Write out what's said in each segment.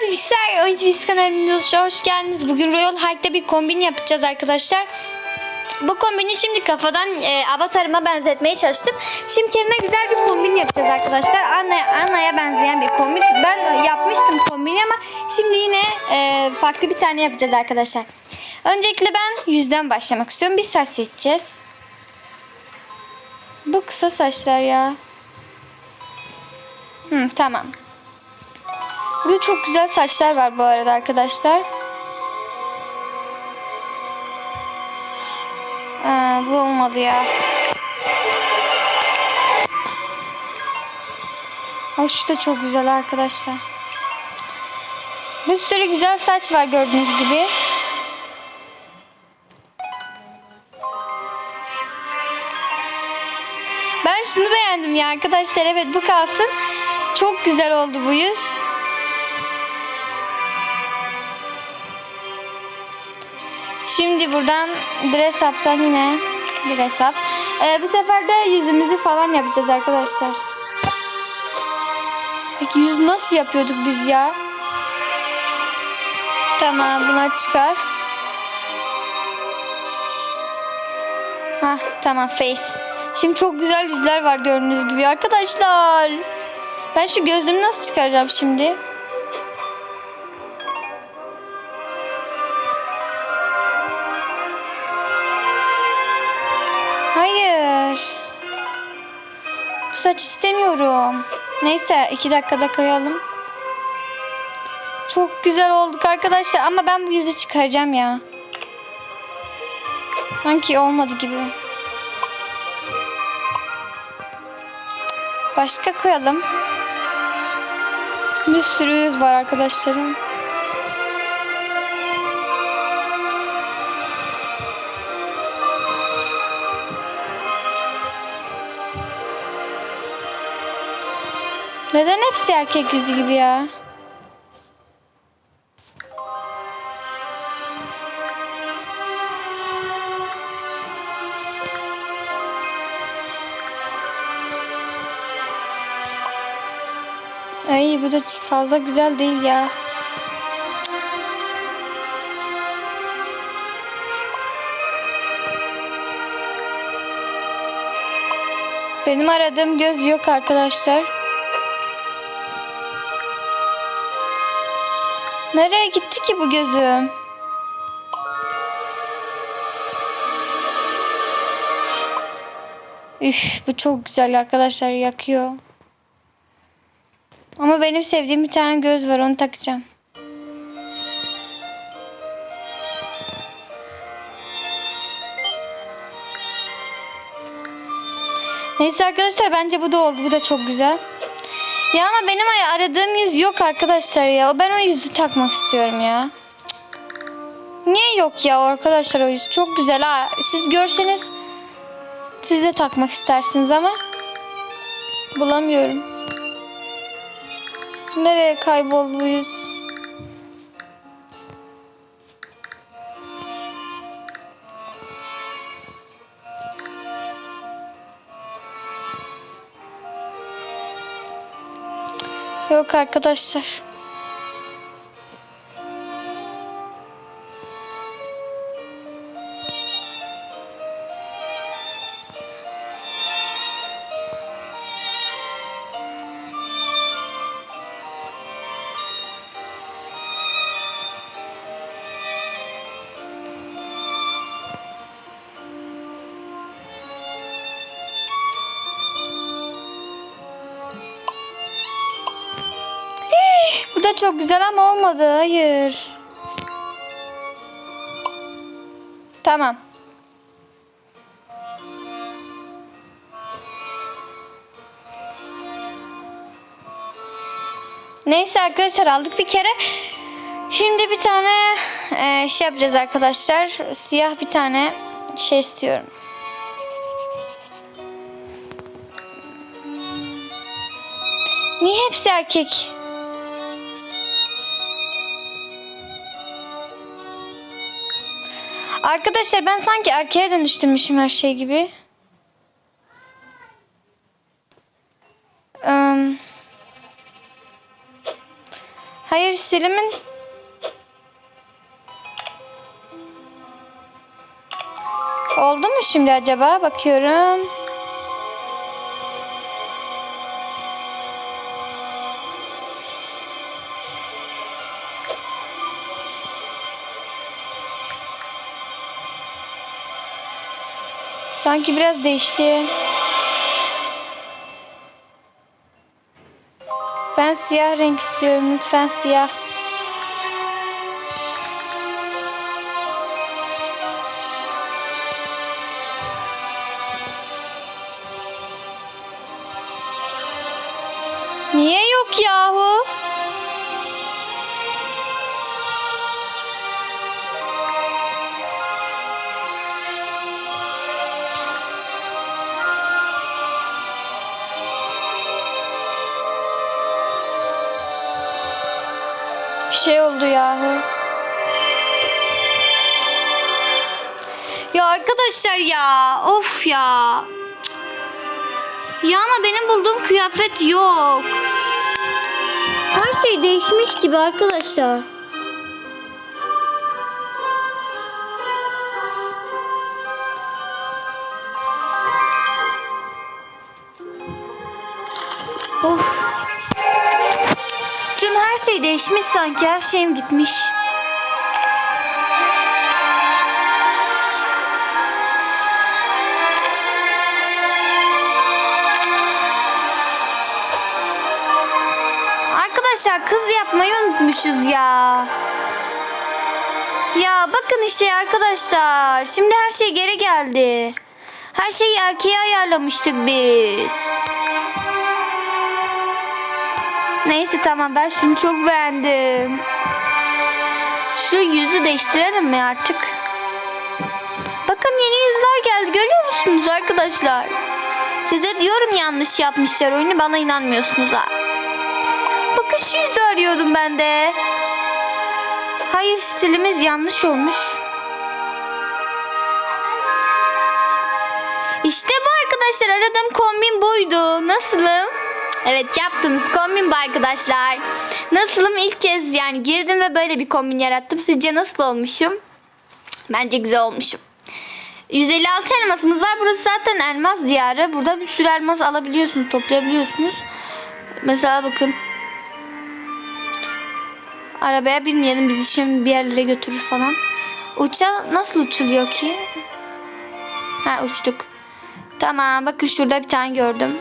Difixer Oyuncu Biz kanalımıza hoş geldiniz. Bugün Royal Hike'da bir kombin yapacağız arkadaşlar. Bu kombini şimdi kafadan e, avatarıma benzetmeye çalıştım. Şimdi kendime güzel bir kombin yapacağız arkadaşlar. Anna, Anna'ya benzeyen bir kombin. Ben yapmıştım kombini ama şimdi yine e, farklı bir tane yapacağız arkadaşlar. Öncelikle ben yüzden başlamak istiyorum. Bir saç seçeceğiz. Bu kısa saçlar ya. Hı, tamam. Burada çok güzel saçlar var bu arada arkadaşlar. Aa, bu olmadı ya. Ay şu da çok güzel arkadaşlar. Bir sürü güzel saç var gördüğünüz gibi. Ben şunu beğendim ya arkadaşlar. Evet bu kalsın. Çok güzel oldu bu yüz. Şimdi buradan dress up'tan yine dress up. Ee, bu sefer de yüzümüzü falan yapacağız arkadaşlar. Peki yüz nasıl yapıyorduk biz ya? Tamam bunlar çıkar. Hah tamam face. Şimdi çok güzel yüzler var gördüğünüz gibi arkadaşlar. Ben şu gözlüğümü nasıl çıkaracağım şimdi? Saç istemiyorum. Neyse iki dakikada koyalım. Çok güzel olduk arkadaşlar ama ben bu yüzü çıkaracağım ya. Sanki olmadı gibi. Başka koyalım. Bir sürü yüz var arkadaşlarım. Neden hepsi erkek yüzü gibi ya? Ay bu da fazla güzel değil ya. Benim aradığım göz yok arkadaşlar. Nereye gitti ki bu gözüm? Üf bu çok güzel arkadaşlar yakıyor. Ama benim sevdiğim bir tane göz var onu takacağım. Neyse arkadaşlar bence bu da oldu. Bu da çok güzel. Ya ama benim aradığım yüz yok arkadaşlar ya. Ben o yüzü takmak istiyorum ya. Niye yok ya arkadaşlar o yüz? Çok güzel ha. Siz görseniz siz de takmak istersiniz ama bulamıyorum. Nereye kayboldu bu yüz? Yok arkadaşlar. Çok güzel ama olmadı. Hayır. Tamam. Neyse arkadaşlar aldık bir kere. Şimdi bir tane e, şey yapacağız arkadaşlar. Siyah bir tane şey istiyorum. Niye hepsi erkek? Arkadaşlar ben sanki erkeğe dönüştürmüşüm her şey gibi. Eee, hayır stilimin Oldu mu şimdi acaba? Bakıyorum. Sanki biraz değişti. Ben siyah renk istiyorum. Lütfen siyah. Niye yok yahu? Bir şey oldu yahu. Ya arkadaşlar ya. Of ya. Ya ama benim bulduğum kıyafet yok. Her şey değişmiş gibi arkadaşlar. Of. Şey değişmiş sanki. Her şeyim gitmiş. Arkadaşlar kız yapmayı unutmuşuz ya. Ya bakın işte arkadaşlar. Şimdi her şey geri geldi. Her şeyi erkeğe ayarlamıştık biz. Neyse tamam ben şunu çok beğendim. Şu yüzü değiştirelim mi artık? Bakın yeni yüzler geldi görüyor musunuz arkadaşlar? Size diyorum yanlış yapmışlar oyunu bana inanmıyorsunuz ha. Bakın şu yüzü arıyordum ben de. Hayır stilimiz yanlış olmuş. İşte bu arkadaşlar aradığım kombin buydu. Nasılım? Evet yaptığımız kombin bu arkadaşlar. Nasılım ilk kez yani girdim ve böyle bir kombin yarattım. Sizce nasıl olmuşum? Bence güzel olmuşum. 156 elmasımız var. Burası zaten elmas diyarı. Burada bir sürü elmas alabiliyorsunuz, toplayabiliyorsunuz. Mesela bakın. Arabaya binmeyelim bizi şimdi bir yerlere götürür falan. Uça nasıl uçuluyor ki? Ha uçtuk. Tamam bakın şurada bir tane gördüm.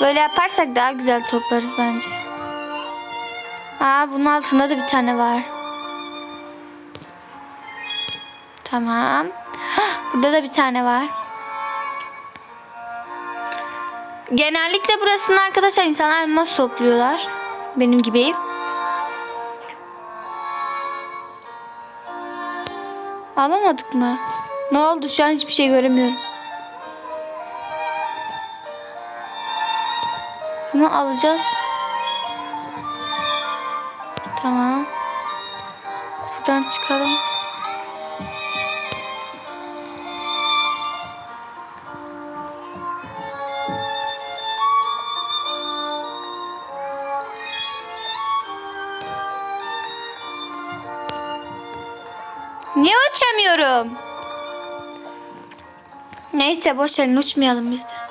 Böyle yaparsak daha güzel toplarız bence. Aa bunun altında da bir tane var. Tamam. Burada da bir tane var. Genellikle burasında arkadaşlar insanlar elmas topluyorlar. Benim gibi. Alamadık mı? Ne oldu? Şu an hiçbir şey göremiyorum. Bunu alacağız. Tamam. Buradan çıkalım. Niye uçamıyorum? Neyse boş verin uçmayalım biz de.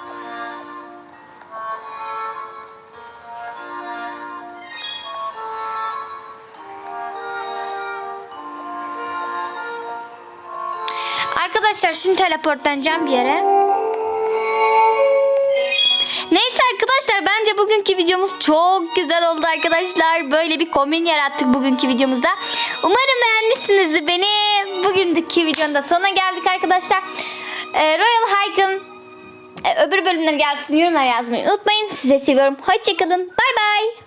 Arkadaşlar şimdi teleportlanacağım bir yere. Neyse arkadaşlar bence bugünkü videomuz çok güzel oldu arkadaşlar. Böyle bir kombin yarattık bugünkü videomuzda. Umarım beğenmişsinizdir beni. Bugünkü videonun da sonuna geldik arkadaşlar. Ee, Royal Hike'ın e, öbür bölümleri gelsin yorumlar yazmayı unutmayın. Size seviyorum. Hoşçakalın. Bay bay.